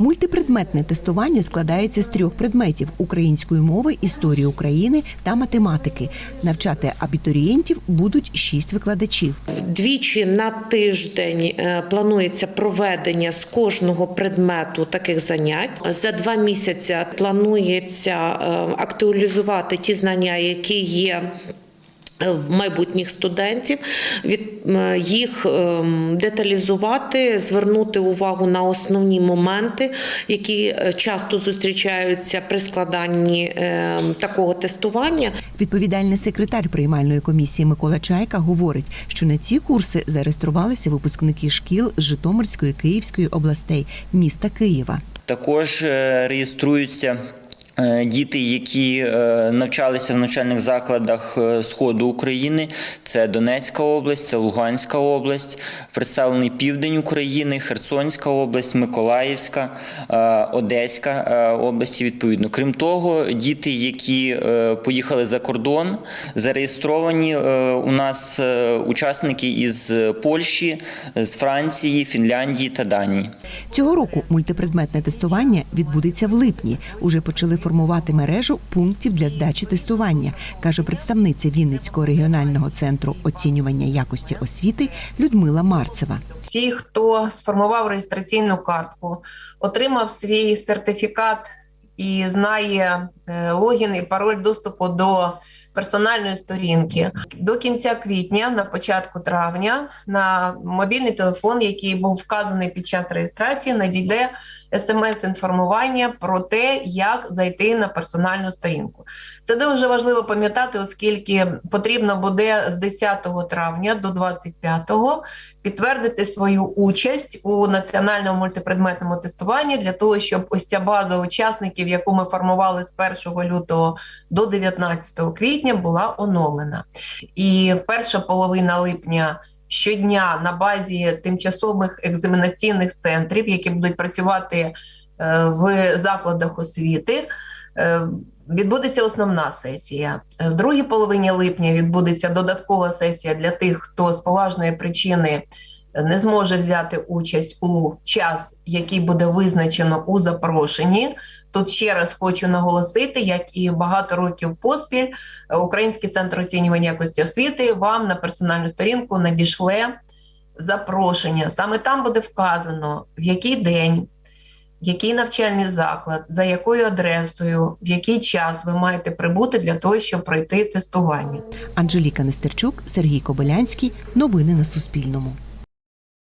Мультипредметне тестування складається з трьох предметів: української мови, історії України та математики. Навчати абітурієнтів будуть шість викладачів. Двічі на тиждень е, планується проведення з кожного предмету таких занять. За два місяці планується е, актуалізувати ті знання, які є. В майбутніх студентів від їх ем, деталізувати, звернути увагу на основні моменти, які е, часто зустрічаються при складанні ем, такого тестування. Відповідальний секретар приймальної комісії Микола Чайка говорить, що на ці курси зареєструвалися випускники шкіл з Житомирської Київської областей міста Києва. Також е, реєструються. Е, Діти, які е, навчалися в навчальних закладах е, Сходу України, це Донецька область, це Луганська область, представлений південь України, Херсонська область, Миколаївська, Одеська області. Відповідно, крім того, діти, які поїхали за кордон, зареєстровані у нас учасники із Польщі, з Франції, Фінляндії та Данії. Цього року мультипредметне тестування відбудеться в липні. Уже почали формувати мережу пунктів для здачі тестування, каже представниця Вінницького регіонального центру оцінювання якості освіти Людмила Марцева. Всі, хто сформував реєстраційну картку, отримав свій сертифікат і знає е, логін і пароль доступу до персональної сторінки. До кінця квітня, на початку травня, на мобільний телефон, який був вказаний під час реєстрації, надійде смс-інформування про те, як зайти на персональну сторінку. Це дуже важливо пам'ятати, оскільки потрібно буде з 10 травня до 25 підтвердити свою участь у національному мультипредметному тестуванні для того, щоб ось ця база учасників, яку ми формували з 1 лютого до 19 квітня, була оновлена. І перша половина липня. Щодня на базі тимчасових екзаменаційних центрів, які будуть працювати е, в закладах освіти, е, відбудеться основна сесія. Е, В другій половині липня відбудеться додаткова сесія для тих, хто з поважної причини не зможе взяти участь у час, який буде визначено у запрошенні. Тут ще раз хочу наголосити, як і багато років поспіль, Український центр оцінювання якості освіти вам на персональну сторінку надішле запрошення. Саме там буде вказано, в який день, який навчальний заклад, за якою адресою, в який час ви маєте прибути для того, щоб пройти тестування. Анжеліка Нестерчук, Сергій Кобилянський. Новини на Суспільному.